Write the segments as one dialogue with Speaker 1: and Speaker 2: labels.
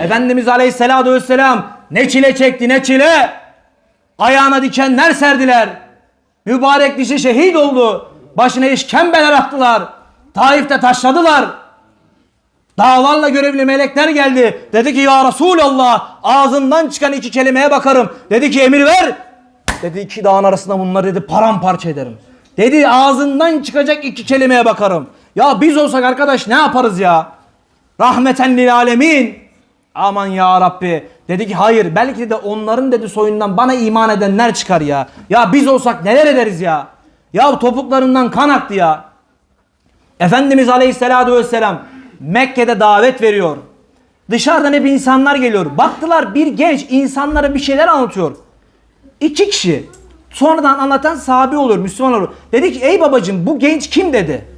Speaker 1: Efendimiz Aleyhisselatü Vesselam ne çile çekti ne çile. Ayağına dikenler serdiler. Mübarek dişi şehit oldu. Başına işkembeler attılar. Taif'te taşladılar. Dağlarla görevli melekler geldi. Dedi ki ya Resulallah ağzından çıkan iki kelimeye bakarım. Dedi ki emir ver. Dedi iki dağın arasında bunları dedi paramparça ederim. Dedi ağzından çıkacak iki kelimeye bakarım. Ya biz olsak arkadaş ne yaparız ya? Rahmeten lil alemin. Aman ya Rabbi. Dedi ki hayır belki de onların dedi soyundan bana iman edenler çıkar ya. Ya biz olsak neler ederiz ya? Ya topuklarından kan aktı ya. Efendimiz Aleyhisselatü Vesselam Mekke'de davet veriyor. Dışarıdan hep insanlar geliyor. Baktılar bir genç insanlara bir şeyler anlatıyor. İki kişi. Sonradan anlatan sahabi olur, Müslüman olur. Dedi ki ey babacığım bu genç kim dedi.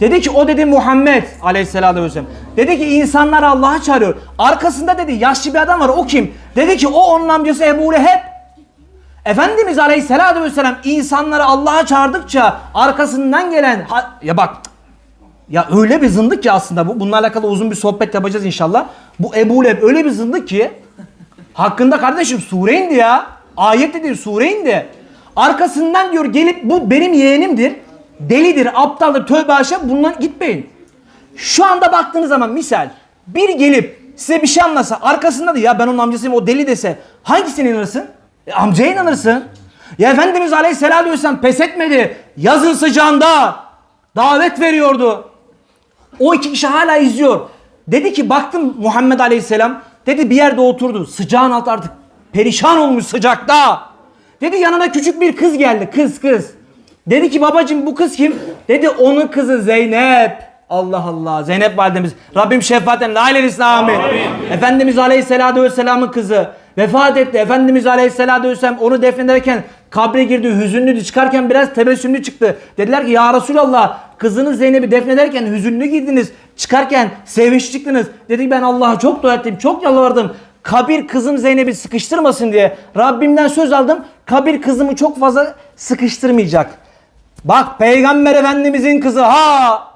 Speaker 1: Dedi ki o dedi Muhammed aleyhisselatü vesselam. Dedi ki insanlar Allah'a çağırıyor. Arkasında dedi yaşlı bir adam var o kim? Dedi ki o onun amcası Ebu Leheb. Efendimiz aleyhisselatü vesselam insanları Allah'a çağırdıkça arkasından gelen ya bak ya öyle bir zındık ki aslında bu. Bununla alakalı uzun bir sohbet yapacağız inşallah. Bu Ebu Leheb öyle bir zındık ki hakkında kardeşim sure indi ya. Ayet de değil sure indi. Arkasından diyor gelip bu benim yeğenimdir. Delidir, aptaldır, tövbe haşa bundan gitmeyin. Şu anda baktığınız zaman misal bir gelip size bir şey anlasa arkasında da ya ben onun amcasıyım o deli dese hangisine inanırsın? E, amcaya inanırsın. Ya Efendimiz Aleyhisselatü Vesselam pes etmedi. Yazın sıcağında davet veriyordu. O iki kişi hala izliyor. Dedi ki baktım Muhammed Aleyhisselam dedi bir yerde oturdu. Sıcağın altı artık perişan olmuş sıcakta. Dedi yanına küçük bir kız geldi. Kız kız. Dedi ki babacığım bu kız kim? Dedi onun kızı Zeynep. Allah Allah. Zeynep validemiz. Rabbim şefaaten la eylesin amin. Efendimiz Aleyhisselatü Vesselam'ın kızı vefat etti. Efendimiz Aleyhisselatü Vesselam onu defnederken kabre girdi. Hüzünlüydü. Çıkarken biraz tebessümlü çıktı. Dediler ki ya Resulallah kızınız Zeynep'i defnederken hüzünlü girdiniz. Çıkarken sevinçli çıktınız. Dedi ben Allah'a çok dua ettim. Çok yalvardım. Kabir kızım Zeynep'i sıkıştırmasın diye. Rabbimden söz aldım. Kabir kızımı çok fazla sıkıştırmayacak. Bak Peygamber Efendimizin kızı ha.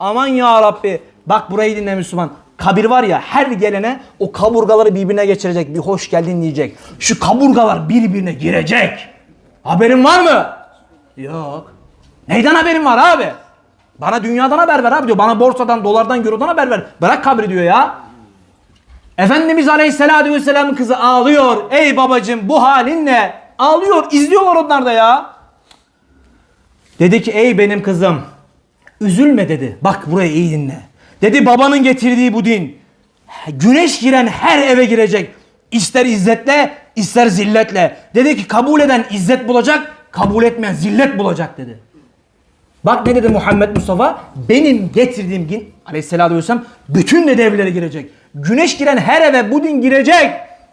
Speaker 1: Aman ya Rabbi. Bak burayı dinle Müslüman. Kabir var ya her gelene o kaburgaları birbirine geçirecek. Bir hoş geldin diyecek. Şu kaburgalar birbirine girecek. Haberin var mı? Yok. Neyden haberin var abi? Bana dünyadan haber ver abi diyor. Bana borsadan, dolardan, eurodan haber ver. Bırak kabri diyor ya. Efendimiz Aleyhisselatü Vesselam'ın kızı ağlıyor. Ey babacım bu halin ne? Ağlıyor. izliyorlar onlar da ya. Dedi ki ey benim kızım üzülme dedi. Bak buraya iyi dinle. Dedi babanın getirdiği bu din. Güneş giren her eve girecek. İster izzetle ister zilletle. Dedi ki kabul eden izzet bulacak. Kabul etmeyen zillet bulacak dedi. Bak ne dedi Muhammed Mustafa? Benim getirdiğim din aleyhissalatü vesselam bütün dedi evlere girecek. Güneş giren her eve bu din girecek.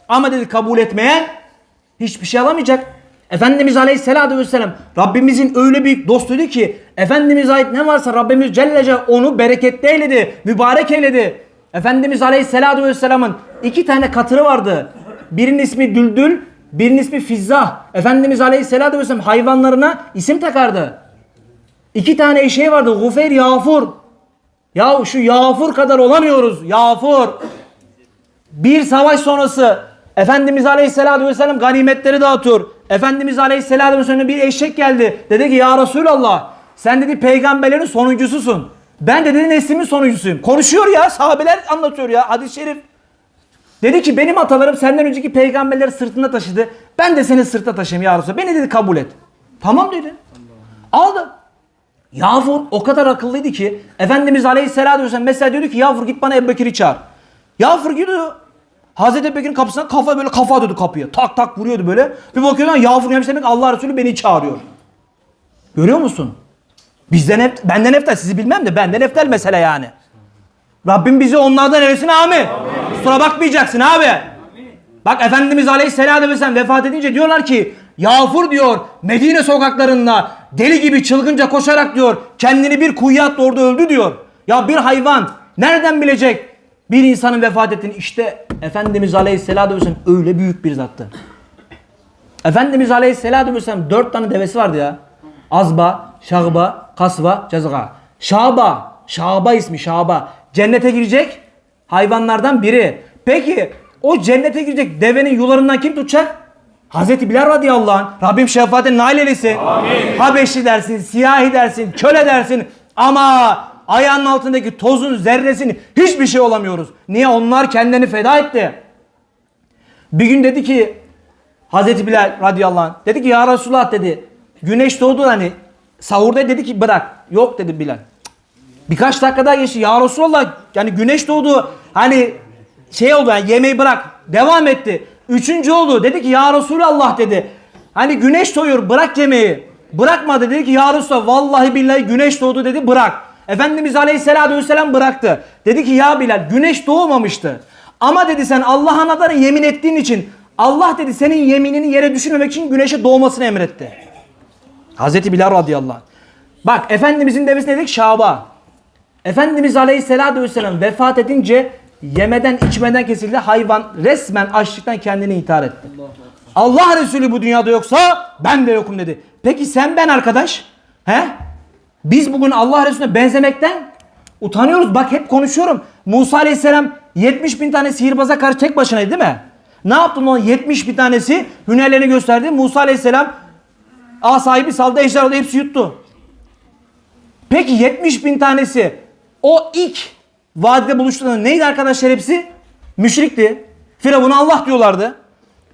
Speaker 1: Ama dedi kabul etmeyen hiçbir şey alamayacak. Efendimiz Aleyhisselatü Vesselam Rabbimizin öyle büyük dostuydu ki Efendimiz ait ne varsa Rabbimiz Celle Celle onu bereketli eyledi, mübarek eyledi. Efendimiz Aleyhisselatü Vesselam'ın iki tane katırı vardı. Birinin ismi Düldül, birinin ismi Fizzah. Efendimiz Aleyhisselatü Vesselam hayvanlarına isim takardı. İki tane eşeği vardı. Gufeyr, Yağfur. Ya şu Yağfur kadar olamıyoruz. Yağfur. Bir savaş sonrası Efendimiz Aleyhisselatü Vesselam ganimetleri dağıtıyor. Efendimiz Aleyhisselatü Vesselam'a bir eşek geldi. Dedi ki ya Resulallah sen dedi peygamberlerin sonuncususun. Ben de dedi neslimin sonuncusuyum. Konuşuyor ya sahabeler anlatıyor ya hadis-i şerif. Dedi ki benim atalarım senden önceki peygamberleri sırtında taşıdı. Ben de seni sırtta taşıyayım ya Resulallah. Beni dedi kabul et. Tamam dedi. Aldı. Yağfur o kadar akıllıydı ki Efendimiz Aleyhisselatü Vesselam mesela diyordu ki Yağfur git bana Ebu Bekir'i çağır. Yağfur gidiyor. Hazreti Bekir'in kapısına kafa böyle kafa atıyordu kapıya. Tak tak vuruyordu böyle. Bir bakıyorsun Yağfur gelmiş demek Allah Resulü beni çağırıyor. Görüyor musun? Bizden hep, benden eftel sizi bilmem de benden eftel mesele yani. Rabbim bizi onlardan eylesin amin. Kusura bakmayacaksın abi. Bak Efendimiz Aleyhisselatü Vesselam vefat edince diyorlar ki Yağfur diyor Medine sokaklarında deli gibi çılgınca koşarak diyor kendini bir kuyuya attı orada öldü diyor. Ya bir hayvan nereden bilecek bir insanın vefat ettiğini işte Efendimiz Aleyhisselatü Vesselam öyle büyük bir zattı. Efendimiz Aleyhisselatü Vesselam dört tane devesi vardı ya. Azba, Şagba, Kasva, Cazga. Şaba, Şaba ismi Şaba. Cennete girecek hayvanlardan biri. Peki o cennete girecek devenin yularından kim tutacak? Hazreti Bilal radıyallahu anh. Rabbim şefaatine nail eylesin. Habeşli dersin, siyahi dersin, köle dersin. Ama ayağının altındaki tozun zerresini hiçbir şey olamıyoruz. Niye? Onlar kendilerini feda etti. Bir gün dedi ki Hazreti Bilal radıyallahu anh dedi ki ya Resulullah dedi güneş doğdu hani sahurda dedi ki bırak yok dedi Bilal. Birkaç dakika daha geçti ya Resulullah yani güneş doğdu hani şey oldu yani yemeği bırak devam etti. Üçüncü oldu dedi ki ya Resulallah dedi hani güneş doğuyor bırak yemeği. Bırakmadı dedi ki ya Resulallah vallahi billahi güneş doğdu dedi bırak. Efendimiz Aleyhisselatü Vesselam bıraktı. Dedi ki ya Bilal güneş doğmamıştı. Ama dedi sen Allah'ın adına yemin ettiğin için Allah dedi senin yeminini yere düşürmemek için güneşe doğmasını emretti. Hazreti Bilal radıyallahu anh. Bak Efendimizin devesi ne dedik? Şaba. Efendimiz Aleyhisselatü Vesselam vefat edince yemeden içmeden kesildi. Hayvan resmen açlıktan kendini intihar etti. Allah Resulü bu dünyada yoksa ben de yokum dedi. Peki sen ben arkadaş? He? Biz bugün Allah Resulüne benzemekten utanıyoruz. Bak hep konuşuyorum. Musa Aleyhisselam 70 bin tane sihirbaza karşı tek başınaydı değil mi? Ne yaptın o 70 bin tanesi hünerlerini gösterdi. Musa Aleyhisselam A sahibi saldı ejder oldu hepsi yuttu. Peki 70 bin tanesi o ilk vadide buluştuğunda neydi arkadaşlar hepsi? Müşrikti. Firavun'a Allah diyorlardı.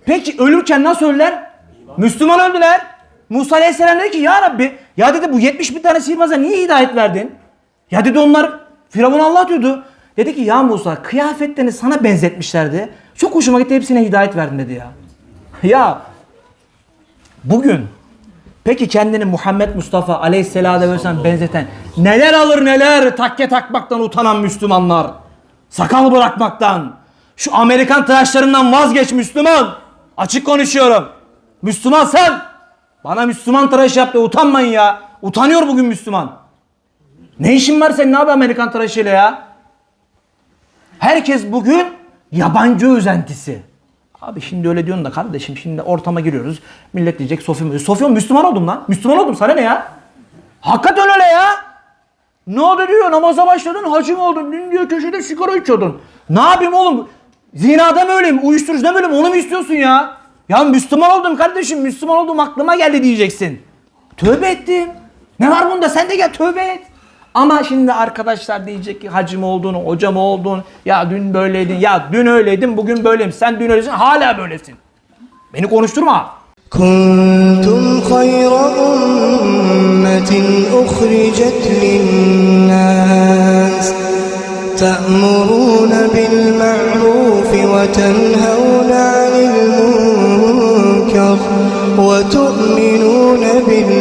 Speaker 1: Peki ölürken nasıl öldüler? Müslüman öldüler. Musa Aleyhisselam dedi ki ya Rabbi ya dedi bu 70 bin tane sihirbaz'a niye hidayet verdin? Ya dedi onlar Firavun Allah diyordu. Dedi ki ya Musa kıyafetlerini sana benzetmişlerdi. Çok hoşuma gitti hepsine hidayet verdim dedi ya. Ya bugün peki kendini Muhammed Mustafa Aleyhisselatü Vesselam benzeten neler alır neler takke takmaktan utanan Müslümanlar. Sakal bırakmaktan. Şu Amerikan tıraşlarından vazgeç Müslüman. Açık konuşuyorum. Müslüman sen. Bana Müslüman tıraş yaptı utanmayın ya. Utanıyor bugün Müslüman. Ne işin var senin abi Amerikan tıraşıyla ya? Herkes bugün yabancı özentisi. Abi şimdi öyle diyorsun da kardeşim şimdi ortama giriyoruz. Millet diyecek Sofya Sofya Müslüman oldum lan. Müslüman oldum sana ne ya? Hakikaten öyle ya. Ne oldu diyor namaza başladın hacı oldun? Dün diyor köşede sigara içiyordun. Ne yapayım oğlum? Zinada mı öleyim? Uyuşturucuda mı öleyim? Onu mu istiyorsun ya? Ya Müslüman oldum kardeşim Müslüman oldum aklıma geldi diyeceksin. Tövbe ettim. Ne var bunda sen de gel tövbe et. Ama şimdi arkadaşlar diyecek ki hacım oldun, hocam oldun, ya dün böyleydin, ya dün öyleydin, bugün böyleyim. Sen dün öylesin, hala böylesin. Beni konuşturma.
Speaker 2: Kuntum hayra ummetin uhricet linnâs Te'murûne bil ma'rufi ve tenhevne anil وتؤمنون بالله